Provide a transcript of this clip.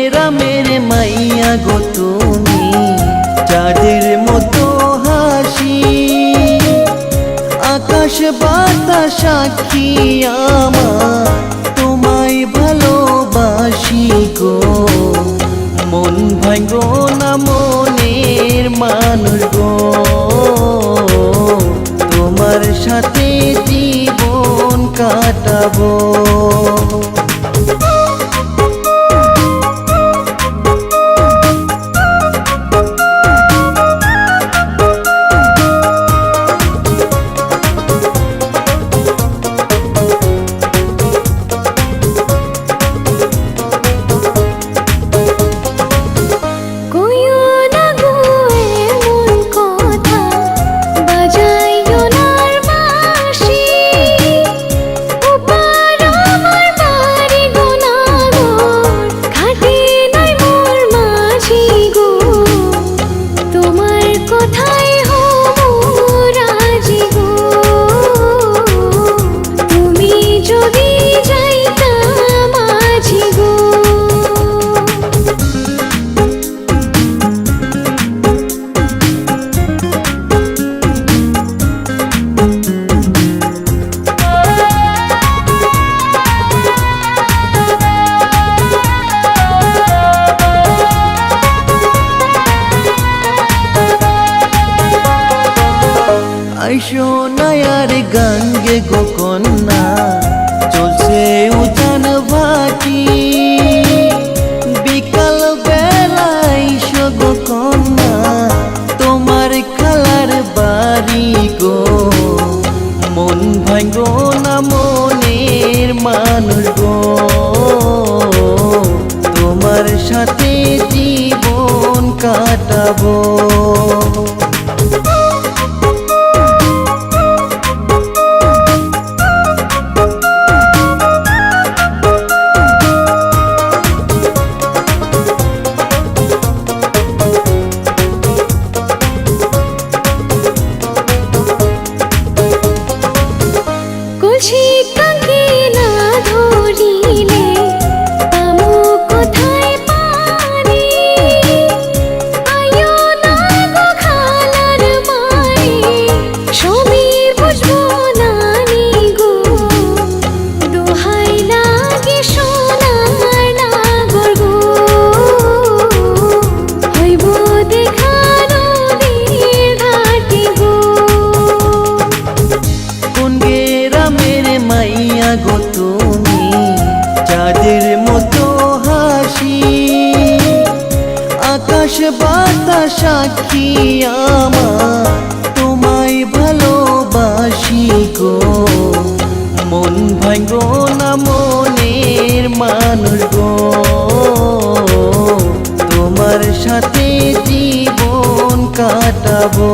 গেরামের মাইয়া গো তুমি চাঁদের মতো হাসি আকাশ বাতাস সাক্ষী আমার তোমায় ভালোবাসি গো মন ভাঙ্গো না মনের মানুষ গো তোমার সাথে জীবন কাটাবো আইসো নায়ার গঙ্গে গো কন্যা, চলছে উজান ভাটি। বিকাল বেলা আইসো গো কন্যা, তোমার খালার বাড়ি গো। মন ভাঙ্গো না মনের মানুষ গো, তোমার সাথে জীবন কাটাবো। সাক্ষী তোমায় ভালোবাসি গো। মন ভাঙ না মানুষ তোমার সাথে জীবন কাটাবো।